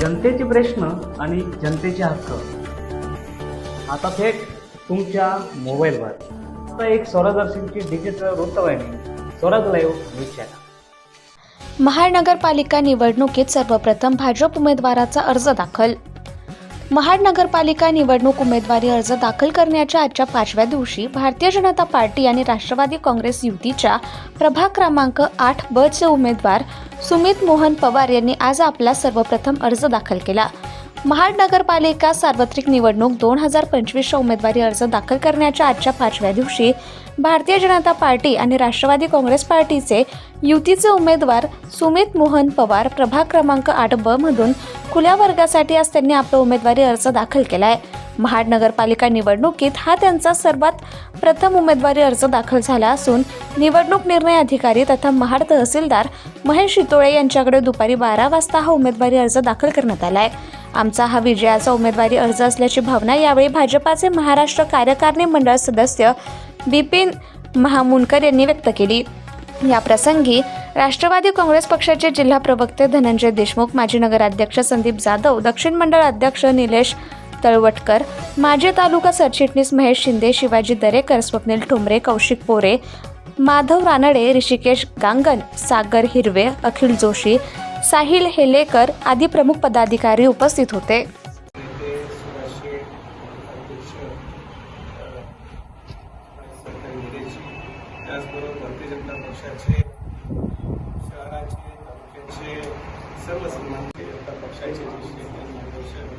जनतेचे प्रश्न आणि जनतेचे हक्क. आता थेट तुमच्या मोबाईलवर आता एक स्वरदर्शनची डिजिटल वृत्तवाहिनी स्वराज लाईव्ह न्यूज चॅनल महानगरपालिका निवडणुकीत सर्वप्रथम भाजप उमेदवाराचा अर्ज दाखल. महाड नगरपालिका निवडणूक उमेदवारी अर्ज दाखल करण्याच्या आजच्या पाचव्या दिवशी भारतीय जनता पार्टी आणि राष्ट्रवादी काँग्रेस युतीच्या प्रभाग क्रमांक आठ ब चे उमेदवार सुमित मोहन पवार यांनी आज आपला सर्वप्रथम अर्ज दाखल केला. महाड नगरपालिका सार्वत्रिक निवडणूक दोन हजार पंचवीसच्या उमेदवारी अर्ज दाखल करण्याच्या आजच्या पाचव्या दिवशी भारतीय जनता पार्टी आणि राष्ट्रवादी काँग्रेस पार्टीचे युतीचे उमेदवार सुमित मोहन पवार प्रभाग क्रमांक आठ ब मधून खुल्या वर्गासाठी आज त्यांनी आपला उमेदवारी अर्ज दाखल केला आहे महाड नगरपालिका निवडणुकीत हा त्यांचा सर्वात प्रथम उमेदवारी अर्ज दाखल झाला असून निवडणूक निर्णय अधिकारी तथा महाड तहसीलदार महेश शितोळे यांच्याकडे दुपारी बारा वाजता हा उमेदवारी अर्ज दाखल करण्यात आला आहे आमचा हा विजयाचा उमेदवारी अर्ज असल्याची भावना यावेळी भाजपाचे महाराष्ट्र कार्यकारिणी मंडळ सदस्य बिपिन महामुनकर यांनी व्यक्त केली. या प्रसंगी राष्ट्रवादी काँग्रेस पक्षाचे जिल्हा प्रवक्ते धनंजय देशमुख माजी नगराध्यक्ष संदीप जाधव दक्षिण मंडळ अध्यक्ष निलेश तळवटकर माजी तालुका सरचिटणीस महेश शिंदे शिवाजी दरेकर स्वप्नील ठोंबरे कौशिक पोरे माधव रानडे ऋषिकेश गांगन सागर हिरवे अखिल जोशी साहिल हेलेकर आदी प्रमुख पदाधिकारी उपस्थित होते नेते सुभाषे अध्यक्ष सरकारी विदेशी त्याचबरोबर भारतीय जनता पक्षाचे शहराचे तालुक्याचे सर्व सन्मानित जनता पक्षाचे जे श्री मार्गदर्शक